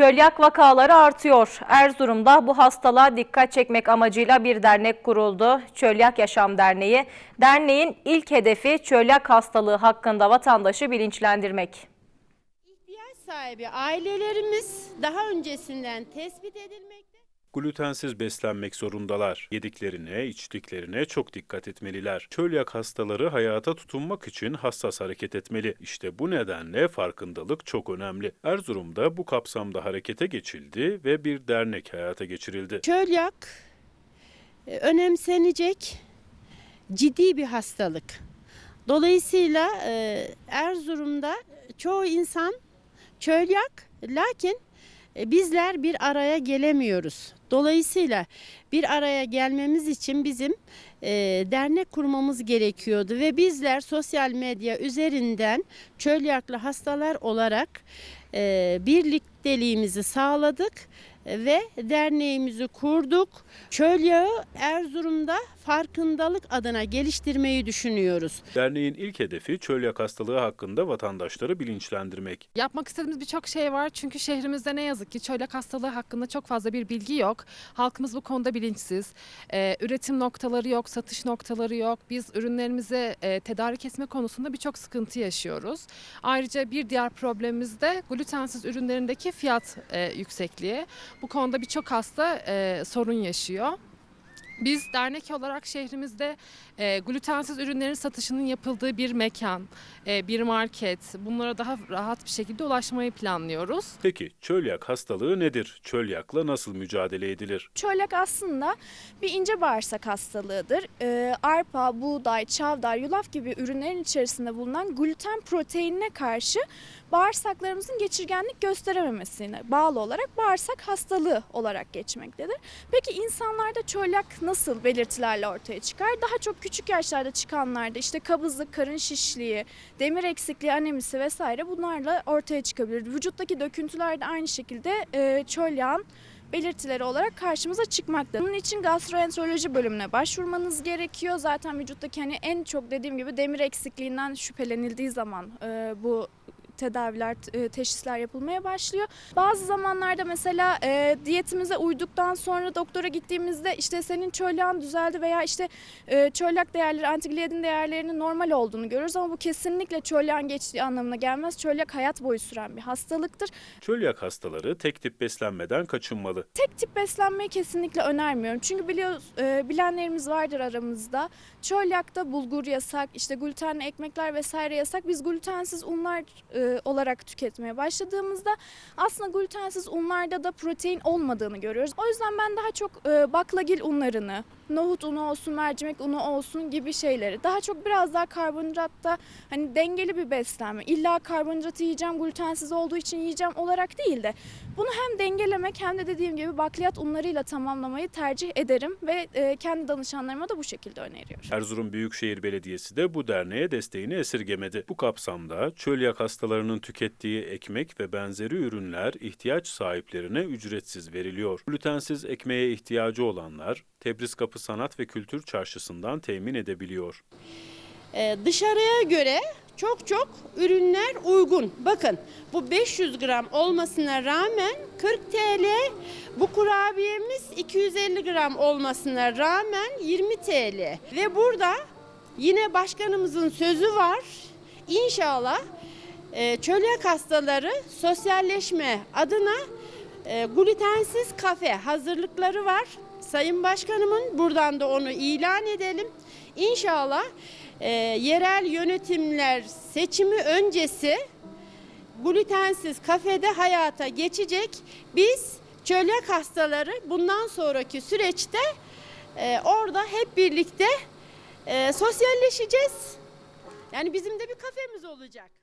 Çölyak vakaları artıyor. Erzurum'da bu hastalığa dikkat çekmek amacıyla bir dernek kuruldu. Çölyak Yaşam Derneği. Derneğin ilk hedefi çölyak hastalığı hakkında vatandaşı bilinçlendirmek. İhtiyaç sahibi ailelerimiz daha öncesinden tespit edilmekte. Glutensiz beslenmek zorundalar. Yediklerine, içtiklerine çok dikkat etmeliler. Çölyak hastaları hayata tutunmak için hassas hareket etmeli. İşte bu nedenle farkındalık çok önemli. Erzurum'da bu kapsamda harekete geçildi ve bir dernek hayata geçirildi. Çölyak e, önemsenecek ciddi bir hastalık. Dolayısıyla e, Erzurum'da çoğu insan çölyak lakin bizler bir araya gelemiyoruz. Dolayısıyla bir araya gelmemiz için bizim e, dernek kurmamız gerekiyordu ve bizler sosyal medya üzerinden çölyaklı hastalar olarak e, birlikteliğimizi sağladık ve derneğimizi kurduk. Çölyağı Erzurum'da farkındalık adına geliştirmeyi düşünüyoruz. Derneğin ilk hedefi çölyak hastalığı hakkında vatandaşları bilinçlendirmek. Yapmak istediğimiz birçok şey var çünkü şehrimizde ne yazık ki çölyak hastalığı hakkında çok fazla bir bilgi yok. Halkımız bu konuda bilinçsiz. Ee, üretim noktaları yok, satış noktaları yok. Biz ürünlerimizi e, tedarik etme konusunda birçok sıkıntı yaşıyoruz. Ayrıca bir diğer problemimiz de glutensiz ürünlerindeki fiyat e, yüksekliği. Bu konuda birçok hasta e, sorun yaşıyor. Biz dernek olarak şehrimizde e, glutensiz ürünlerin satışının yapıldığı bir mekan, e, bir market, bunlara daha rahat bir şekilde ulaşmayı planlıyoruz. Peki çölyak hastalığı nedir? Çölyakla nasıl mücadele edilir? Çölyak aslında bir ince bağırsak hastalığıdır. Ee, arpa, buğday, çavdar, yulaf gibi ürünlerin içerisinde bulunan gluten proteinine karşı bağırsaklarımızın geçirgenlik gösterememesine bağlı olarak bağırsak hastalığı olarak geçmektedir. Peki insanlarda çölyak nasıl belirtilerle ortaya çıkar? Daha çok küçük yaşlarda çıkanlarda işte kabızlık, karın şişliği, demir eksikliği, anemisi vesaire bunlarla ortaya çıkabilir. Vücuttaki döküntüler de aynı şekilde e, çölyağın belirtileri olarak karşımıza çıkmakta. Bunun için gastroenteroloji bölümüne başvurmanız gerekiyor. Zaten vücuttaki hani en çok dediğim gibi demir eksikliğinden şüphelenildiği zaman e, bu tedaviler, e, teşhisler yapılmaya başlıyor. Bazı zamanlarda mesela e, diyetimize uyduktan sonra doktora gittiğimizde işte senin çölyağın düzeldi veya işte e, çölyak değerleri, antigliadin değerlerinin normal olduğunu görürüz ama bu kesinlikle çölyağın geçtiği anlamına gelmez. Çölyak hayat boyu süren bir hastalıktır. Çölyak hastaları tek tip beslenmeden kaçınmalı. Tek tip beslenmeyi kesinlikle önermiyorum. Çünkü biliyoruz, e, bilenlerimiz vardır aramızda. Çölyakta bulgur yasak, işte glutenli ekmekler vesaire yasak. Biz glutensiz unlar e, olarak tüketmeye başladığımızda aslında glutensiz unlarda da protein olmadığını görüyoruz. O yüzden ben daha çok e, baklagil unlarını, nohut unu olsun, mercimek unu olsun gibi şeyleri daha çok biraz daha karbonhidratta hani dengeli bir beslenme. İlla karbonhidratı yiyeceğim, glutensiz olduğu için yiyeceğim olarak değil de bunu hem dengelemek hem de dediğim gibi bakliyat unlarıyla tamamlamayı tercih ederim ve e, kendi danışanlarıma da bu şekilde öneriyorum. Erzurum Büyükşehir Belediyesi de bu derneğe desteğini esirgemedi. Bu kapsamda çölyak hastalarının tükettiği ekmek ve benzeri ürünler ihtiyaç sahiplerine ücretsiz veriliyor. Glutensiz ekmeğe ihtiyacı olanlar Tebriz Kapı Sanat ve Kültür Çarşısı'ndan temin edebiliyor. Ee, dışarıya göre çok çok ürünler uygun. Bakın bu 500 gram olmasına rağmen 40 TL, bu kurabiyemiz 250 gram olmasına rağmen 20 TL. Ve burada yine başkanımızın sözü var. İnşallah e, çölyak hastaları sosyalleşme adına e, glutensiz kafe hazırlıkları var. Sayın Başkanımın buradan da onu ilan edelim. İnşallah e, yerel yönetimler seçimi öncesi glutensiz kafede hayata geçecek. Biz çölyak hastaları bundan sonraki süreçte e, orada hep birlikte e, sosyalleşeceğiz. Yani bizim de bir kafemiz olacak.